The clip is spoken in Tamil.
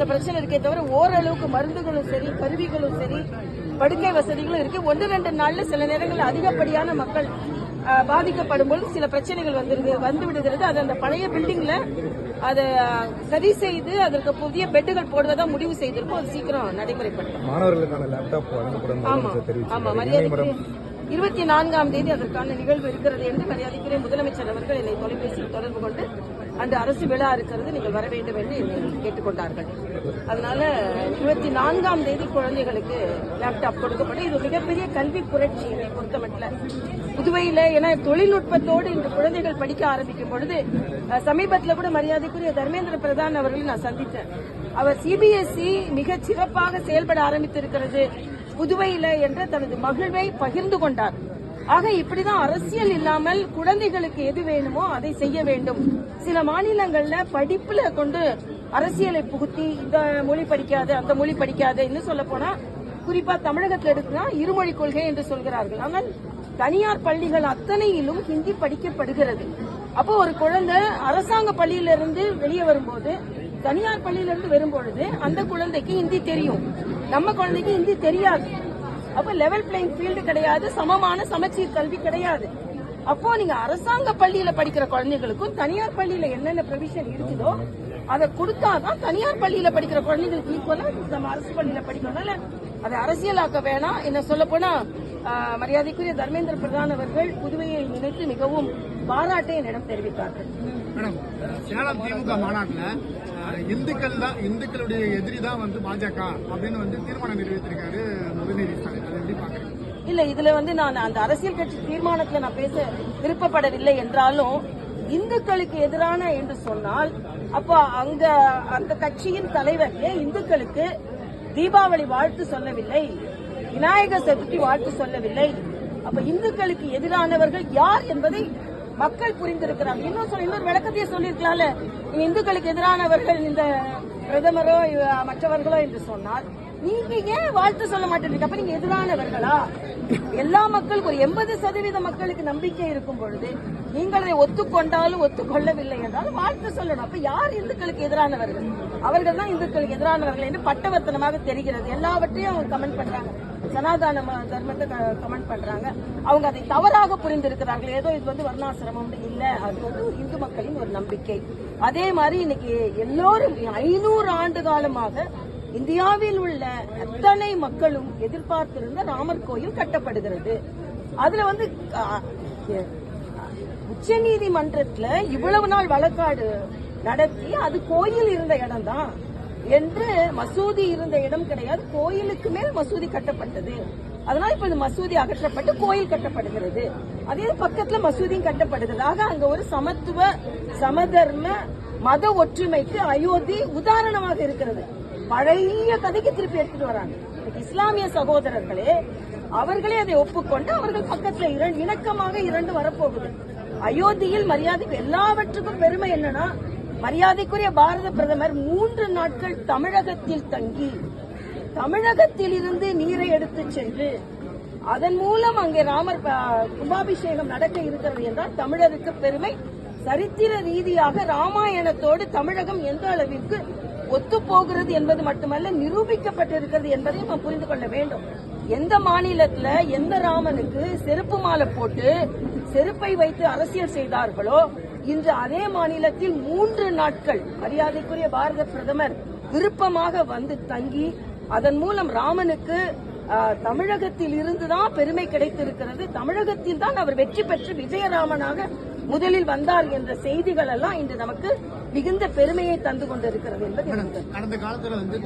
அந்த பிரச்சனை இருக்கே தவிர ஓரளவுக்கு மருந்துகளும் சரி கருவிகளும் சரி படுக்கை வசதிகளும் இருக்கு. ஒன்று ரெண்டு நாள்ல சில நேரங்களில் அதிகப்படியான மக்கள் பாதிக்கப்படும் பொழுது சில பிரச்சனைகள் வந்துருது வந்து விடுகிறது. அது அந்த பழைய பில்டிங்ல அதை சரி செய்து அதற்கு புதிய பெட்டுகள் போடுவதா முடிவு செய்திருக்கோம். அது சீக்கிரம் நடைமுறைப்படுத்தும் மாணவர்களுக்கான லேப்டாப் ஆமா ஆமா மரியாதைக்குரிய இருபத்தி நான்காம் தேதி அதற்கான நிகழ்வு இருக்கிறது என்று மரியாதைக்குரிய முதலமைச்சர் அவர்கள் என்னை தொலைபேசியில் தொடர்பு கொண்டு அந்த அரசு விழா இருக்கிறது நீங்கள் வர வேண்டும் என்று கேட்டுக்கொண்டார்கள். அதனால இருபத்தி நான்காம் தேதி குழந்தைகளுக்கு லேப்டாப் கொடுக்கப்படும் இது மிகப்பெரிய கல்வி புரட்சி என்னை பொறுத்தமட்டில். புதுவையில் ஏன்னா தொழில்நுட்பத்தோடு இன்று குழந்தைகள் படிக்க ஆரம்பிக்கும் பொழுது சமீபத்தில் கூட மரியாதைக்குரிய தர்மேந்திர பிரதான் அவர்களை நான் சந்தித்தேன். அவர் சிபிஎஸ்இ மிக சிறப்பாக செயல்பட ஆரம்பித்திருக்கிறது. புதுவையில என்ற தனது மகிழ்வை பகிர்ந்து கொண்டார். ஆக இப்படிதான் அரசியல் இல்லாமல் குழந்தைகளுக்கு எது வேணுமோ அதை செய்ய வேண்டும். சில மாநிலங்கள்ல படிப்புல கொண்டு அரசியலை புகுத்தி இந்த மொழி படிக்காது அந்த மொழி படிக்காது இன்னும் சொல்ல போனா குறிப்பா தமிழகத்தில் எடுத்துனா இருமொழி கொள்கை என்று சொல்கிறார்கள். ஆனால் தனியார் பள்ளிகள் அத்தனையிலும் ஹிந்தி படிக்கப்படுகிறது. அப்போ ஒரு குழந்தை அரசாங்க பள்ளியிலிருந்து வெளியே வரும்போது தனியார் பள்ளியிலிருந்து வரும்பொழுது அந்த குழந்தைக்கு ஹிந்தி தெரியும். நம்ம குழந்தைக்கு ஹிந்தி தெரியாது. அப்ப லெவல் பிளேயிங் ஃபீல்டு கிடையாது சமமான சமச்சீர் கல்வி கிடையாது. அப்போ நீங்க அரசாங்க பள்ளியில படிக்கிற குழந்தைகளுக்கும் தனியார் பள்ளியில என்னென்ன ப்ரொவிஷன் இருக்குதோ அதை கொடுத்தாதான் தனியார் பள்ளியில படிக்கிற குழந்தைகளுக்கு ஈக்குவலா நம்ம அரசு பள்ளியில படிக்கிறதுனால அதை அரசியலாக்க வேணாம். என்ன சொல்ல போனா மரியாதைக்குரிய தர்மேந்திர பிரதான் அவர்கள் புதுவையை நினைத்து மிகவும் பாராட்டை என்னிடம் தெரிவித்தார்கள். மேடம் சேலம் திமுக மாநாட்டுல இந்துக்கள் தான் இந்துக்களுடைய எதிரி தான் வந்து பாஜக அப்படின்னு வந்து தீர்மானம் நிறைவேற்றிருக்காரு உதயநிதி ஸ்டாலின் அதை எப்படி பாக்குறீங்க இல்ல இதுல வந்து நான் அந்த அரசியல் கட்சி தீர்மானத்துல நான் பேச விருப்பப்படவில்லை என்றாலும் இந்துக்களுக்கு எதிரான என்று சொன்னால் அப்ப அங்க அந்த கட்சியின் தலைவர் ஏன் இந்துக்களுக்கு தீபாவளி வாழ்த்து சொல்லவில்லை? விநாயகர் சதுர்த்தி வாழ்த்து சொல்லவில்லை? அப்ப இந்துக்களுக்கு எதிரானவர்கள் யார் என்பதை மக்கள் புரிந்திருக்கிறாங்க. இன்னும் சொல்ல இன்னொரு விளக்கத்தையே சொல்லியிருக்கலாம்ல. இந்துக்களுக்கு எதிரானவர்கள் இந்த பிரதமரோ மற்றவர்களோ என்று சொன்னால் நீங்க ஏன் வாழ்த்து சொல்ல மாட்டேங்க அப்ப நீங்க எதிரானவர்களா? எல்லா மக்களுக்கும் ஒரு எண்பது சதவீத மக்களுக்கு நம்பிக்கை இருக்கும் பொழுது நீங்கள் அதை ஒத்துக்கொண்டாலும் ஒத்துக்கொள்ளவில்லை என்றாலும் வாழ்த்து சொல்லணும். அப்ப யார் இந்துக்களுக்கு எதிரானவர்கள்? அவர்கள் தான் இந்துக்களுக்கு எதிரானவர்கள் என்று பட்டவர்த்தனமாக தெரிகிறது. எல்லாவற்றையும் அவங்க கமெண்ட் பண்றாங்க. சனாதன தர்மத்தை கமெண்ட் பண்றாங்க. அவங்க அதை தவறாக புரிந்திருக்கிறார்கள். ஏதோ இது வந்து வர்ணாசிரமம் இல்ல. அது வந்து இந்து மக்களின் ஒரு நம்பிக்கை. அதே மாதிரி இன்னைக்கு எல்லோரும் ஐநூறு ஆண்டு காலமாக இந்தியாவில் உள்ள அத்தனை மக்களும் எதிர்பார்த்திருந்த ராமர் கோயில் கட்டப்படுகிறது. அதுல வந்து உச்ச நீதிமன்றத்துல இவ்வளவு நாள் வழக்காடு நடத்தி அது கோயில் இருந்த இடம் தான் என்று மசூதி இருந்த இடம் கிடையாது. கோயிலுக்கு மேல் மசூதி கட்டப்பட்டது. அதனால இப்ப மசூதி அகற்றப்பட்டு கோயில் கட்டப்படுகிறது. அதே பக்கத்துல மசூதியும் கட்டப்படுகிறது. ஆக அங்க ஒரு சமத்துவ சமதர்ம மத ஒற்றுமைக்கு அயோத்தி உதாரணமாக இருக்கிறது. பழைய கதைக்கு திருப்பி எடுத்துட்டு வராங்க. இஸ்லாமிய சகோதரர்களே அவர்களே அதை ஒப்புக்கொண்டு அவர்கள் பக்கத்துல இரண்டு இணக்கமாக இரண்டு வரப்போகுது. அயோத்தியில் மரியாதைக்கு எல்லாவற்றுக்கும் பெருமை என்னன்னா மரியாதைக்குரிய பாரத பிரதமர் மூன்று நாட்கள் தமிழகத்தில் தங்கி தமிழகத்தில் இருந்து நீரை எடுத்து சென்று அதன் மூலம் அங்கே ராமர் கும்பாபிஷேகம் நடக்க இருக்கிறது என்றால் தமிழருக்கு பெருமை. சரித்திர ரீதியாக ராமாயணத்தோடு தமிழகம் எந்த அளவிற்கு ஒத்து போகிறது என்பது மட்டுமல்ல நிரூபிக்கப்பட்டிருக்கிறது என்பதையும் நம்ம புரிந்து கொள்ள வேண்டும். எந்த மாநிலத்துல எந்த ராமனுக்கு செருப்பு மாலை போட்டு செருப்பை வைத்து அரசியல் செய்தார்களோ இன்று அதே மாநிலத்தில் மூன்று நாட்கள் மரியாதைக்குரிய பாரத பிரதமர் விருப்பமாக வந்து தங்கி அதன் மூலம் ராமனுக்கு தமிழகத்தில் இருந்துதான் பெருமை கிடைத்திருக்கிறது. தமிழகத்தில் தான் அவர் வெற்றி பெற்று விஜயராமனாக முதலில் வந்தார் என்ற செய்திகள் எல்லாம் இன்று நமக்கு மிகுந்த பெருமையை தந்து கொண்டிருக்கிறது என்பது கடந்த காலத்துல வந்து